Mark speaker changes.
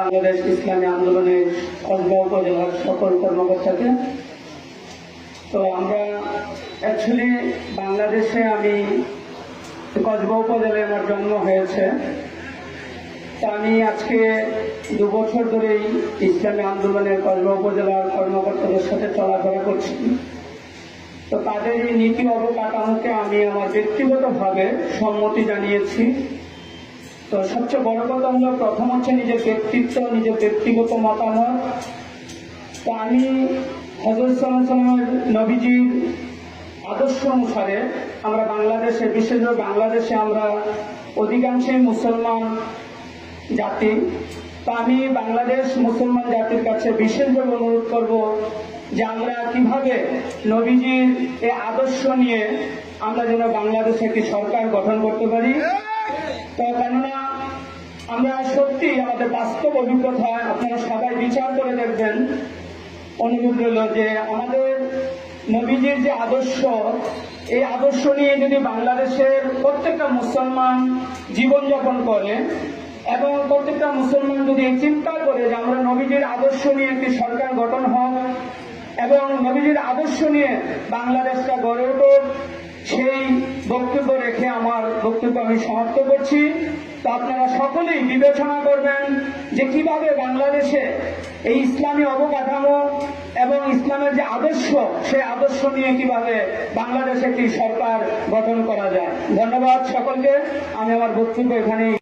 Speaker 1: বাংলাদেশ ইসলামী আন্দোলনের কসবা উপজেলার সকল কর্মকর্তাকে। তো আমরা অ্যাকচুয়ালি বাংলাদেশে আমি কসবা উপজেলায় আমার জন্ম হয়েছে। তা আমি আজকে দু বছর ধরেই ইসলামী আন্দোলনের কসবা উপজেলার কর্মকর্তাদের সাথে চলাফেরা করছি। তো তাদের এই নীতি অবকাঠামোকে আমি আমার ব্যক্তিগতভাবে সম্মতি জানিয়েছি। তো সবচেয়ে বড় কথা হলো প্রথম হচ্ছে নিজের ব্যক্তিত্ব, নিজের ব্যক্তিগত মতামত। তো আমি হজরত সাল্লামের নবীজির আদর্শ অনুসারে আমরা বাংলাদেশে বিশেষ করে বাংলাদেশে আমরা অধিকাংশই মুসলমান জাতি। তা আমি বাংলাদেশ মুসলমান জাতির কাছে বিশেষভাবে অনুরোধ করব যে আমরা কীভাবে নবীজির এই আদর্শ নিয়ে আমরা যেন বাংলাদেশে একটি সরকার গঠন করতে পারি। তো কেননা, আমরা সত্যি আমাদের বাস্তব অভিজ্ঞতা আপনারা সবাই বিচার করে দেখবেন। হলো যে আমাদের নবীজির যে আদর্শ, এই আদর্শ নিয়ে যদি বাংলাদেশের প্রত্যেকটা মুসলমান জীবনযাপন করে এবং প্রত্যেকটা মুসলমান যদি চিন্তা করে যে আমরা নবীজির আদর্শ নিয়ে একটি সরকার গঠন হোক এবং নবীজির আদর্শ নিয়ে বাংলাদেশটা গড়ে উঠুক, সেই বক্তব্য বক্তব্য আমি সমাপ্ত করছি। তো আপনারা সকলেই বিবেচনা করবেন যে কীভাবে বাংলাদেশে এই ইসলামী অবকাঠামো এবং ইসলামের যে আদর্শ, সেই আদর্শ নিয়ে কীভাবে বাংলাদেশে একটি সরকার গঠন করা যায়। ধন্যবাদ সকলকে। আমি আমার বক্তব্য এখানেই